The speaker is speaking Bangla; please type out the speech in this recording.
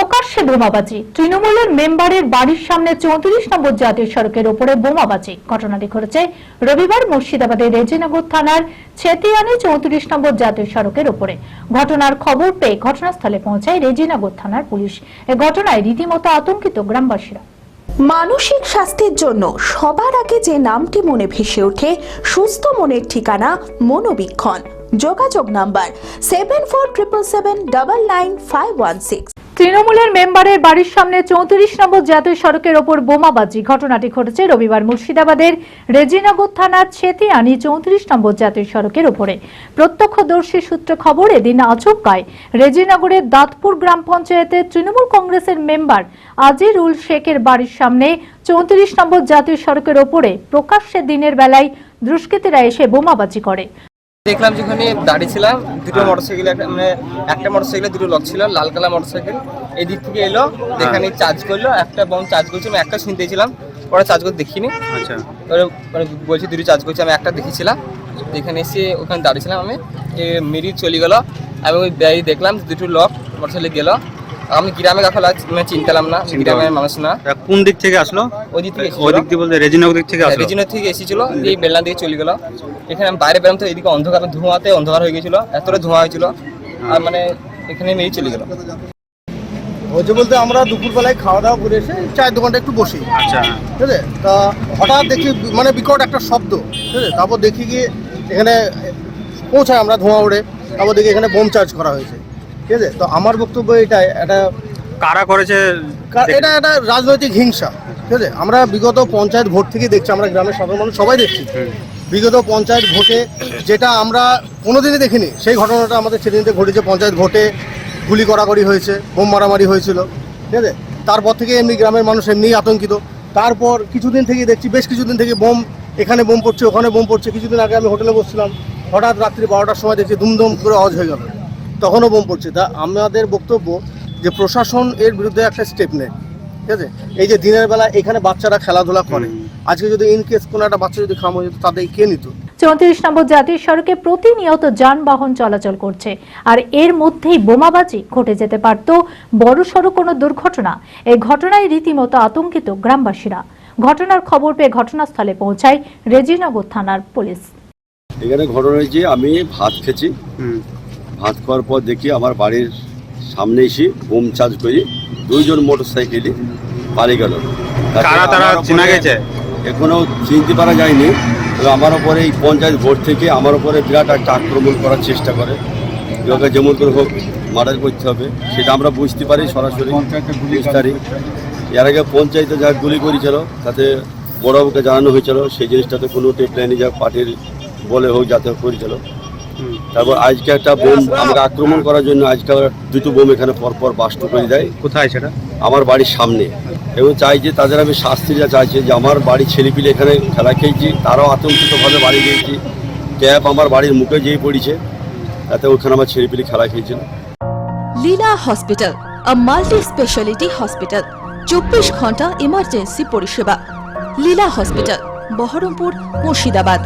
প্রকাশ্যে বোমাবাজি। তৃণমূলের মেম্বারের বাড়ির সামনে চৌত্রিশ নম্বর জাতীয় সড়কের উপরে বোমাবাজি। ঘটনাটি ঘটেছে রবিবার মুর্শিদাবাদের রেজিনগর থানার ছেতিয়ানি চৌত্রিশ নম্বর জাতীয় সড়কের উপরে ঘটনার খবর পেয়ে ঘটনাস্থলে পৌঁছায় রেজিনগর থানার পুলিশ। এ ঘটনায় রীতিমতো আতঙ্কিত গ্রামবাসীরা। মানসিক স্বাস্থ্যের জন্য সবার আগে যে নামটি মনে ভেসে ওঠে, সুস্থ মনের ঠিকানা মনোবীক্ষণ। যোগাযোগ number seven four triple seven double nine five one six তৃণমূলের মেম্বারের বাড়ির সামনে চৌত্রিশ নম্বর জাতীয় সড়কের ওপর বোমাবাজি। ঘটনাটি ঘটেছে রবিবার মুর্শিদাবাদের রেজিনগর থানার ছেতিয়ানি চৌত্রিশ নম্বর জাতীয় সড়কের ওপরে। প্রত্যক্ষদর্শী সূত্রে খবর, এদিন আচমকায় রেজিনগরের দাঁতপুর গ্রাম পঞ্চায়েতের তৃণমূল কংগ্রেসের মেম্বার আজিরুল শেখের বাড়ির সামনে চৌত্রিশ নম্বর জাতীয় সড়কের ওপরে প্রকাশ্যে দিনের বেলায় দুষ্কৃতীরা এসে বোমাবাজি করে। দেখলাম যেখানে দাঁড়িয়েছিলাম দুটো মোটরসাইকেল একটা মানে একটা মোটরসাইকেলে দুটো লক ছিল লাল কালার মোটরসাইকেল এই দিক থেকে এলো এখানে চার্জ করল একটা বম চার্জ করছে আমি একটা শুনতেছিলাম ওরা চার্জ করতে দেখিনি। আচ্ছা। মানে বলছে দুটো চার্জ করছি আমি একটা দেখেছিলাম এখানে এসে ওখানে দাঁড়িয়েছিলাম আমি মেরি চলে গেলো আমি ওই ব্যাগে দেখলাম দুটো লক মোটরসাইকেল গেলো। আমি গ্রামে কাছে মানে চিনতাম না গ্রামের মানুষ না। কোন দিক থেকে আসলো? ওই দিক থেকে ওই দিক দিয়ে বলতে রেজিনগর দিক থেকে আসলো। রেজিনার থেকে এসেছিল দিয়ে বেলনা দিয়ে চলে গেল। এখানে আমি বাইরে বেরোম তো এদিকে অন্ধকার ধোঁয়াতে অন্ধকার হয়ে গেছিল এতটা ধোঁয়া হয়েছিল। আর মানে এখানে মেয়ে চলে গেল। হয়েছে বলতে আমরা দুপুরবেলায় খাওয়া দাওয়া করে এসে চায়ের দোকানটা একটু বসি। আচ্ছা। ঠিক আছে? তা হঠাৎ দেখি মানে বিকট একটা শব্দ। ঠিক আছে? তারপর দেখি গিয়ে এখানে পৌঁছায় আমরা ধোঁয়া উড়ে তারপর দেখি এখানে বোম চার্জ করা হয়েছে। ঠিক আছে? তো আমার বক্তব্য এটাই এটা কারা করেছে এটা একটা রাজনৈতিক হিংসা ঠিক আছে? আমরা বিগত পঞ্চায়েত ভোট থেকে দেখছি আমরা গ্রামের সাধারণ মানুষ সবাই দেখছি। বিগত পঞ্চায়েত ভোটে যেটা আমরা কোনোদিনই দেখিনি সেই ঘটনাটা আমাদের সেদিনতে ঘটেছে পঞ্চায়েত ভোটে গুলি করাকরি হয়েছে বোম মারামারি হয়েছিল ঠিক আছে? তারপর থেকে এমনি গ্রামের মানুষ এমনি আতঙ্কিত। তারপর কিছুদিন থেকে দেখছি বেশ কিছুদিন থেকে বোম এখানে বোম পড়ছে ওখানে বোম পড়ছে। কিছুদিন আগে আমি হোটেলে বসছিলাম হঠাৎ রাত্রি বারোটার সময় দেখছি দুমদম করে আওয়াজ হয়ে গেল। তখনও বোম পড়ছে। তা আমাদের বক্তব্য যে প্রশাসন এর বিরুদ্ধে একটা স্টেপ নেয়। ঠিক আছে? এই যে দিনের বেলা এখানে বাচ্চারা খেলাধুলা করে। আজকে যদি ইন কেস কোনো একটা বাচ্চা যদি খাম হয়ে যেত তাদের কে নিত? চৌত্রিশ নম্বর জাতীয় সড়কে প্রতিনিয়ত যানবাহন চলাচল করছে। আর এর মধ্যেই বোমাবাজি ঘটে যেতে পারত। বড়সড় কোনো দুর্ঘটনা। এই ঘটনায় রীতিমতো আতঙ্কিত গ্রামবাসীরা। ঘটনার খবর পেয়ে ঘটনাস্থলে পৌঁছায় রেজিনগর থানার পুলিশ। এখানে ঘটনা হয়েছে আমি ভাত খেছি হুম। ভাত খাওয়ার পর দেখি আমার বাড়ির সামনে এসে বোম চার্জ করি দুইজন মোটর সাইকেলে পালিয়ে গেল এখনও চিনতে পারা যায়নি। তবে আমার ওপরে এই পঞ্চায়েত ভোট থেকে আমার ওপরে বিরাট একটা আক্রমণ করার চেষ্টা করে। যোগা যেমন করে হোক মার্ডার করতে হবে সেটা আমরা বুঝতে পারি সরাসরি। তারিখ এর আগে পঞ্চায়েতে যা গুলি করেছিল তাতে বড়বাবুকে জানানো হয়েছিল সেই জিনিসটাতে কোনো টেপ প্ল্যানে যা পার্টির বলে হোক যাতে করেছিল। তারপর আজকে একটা বোম আমাকে আক্রমণ করার জন্য আজকে দুটো বোম এখানে পরপর বাস্ট করে দেয়। কোথায় সেটা? আমার বাড়ির সামনে। এবং চাই যে তাদের আমি শাস্তি যা চাইছি যে আমার বাড়ির ছেলেপিলে এখানে খেলা খেয়েছি তারাও আতঙ্কিতভাবে বাড়ি গিয়েছি। ট্যাপ আমার বাড়ির মুখে যেয়ে পড়েছে তাতে ওখানে আমার ছেলেপিলে খেলা খেয়েছিল Leela hospital a multi speciality hospital চব্বিশ ঘণ্টা ইমার্জেন্সি পরিষেবা। লীলা হসপিটাল বহরমপুর মুর্শিদাবাদ।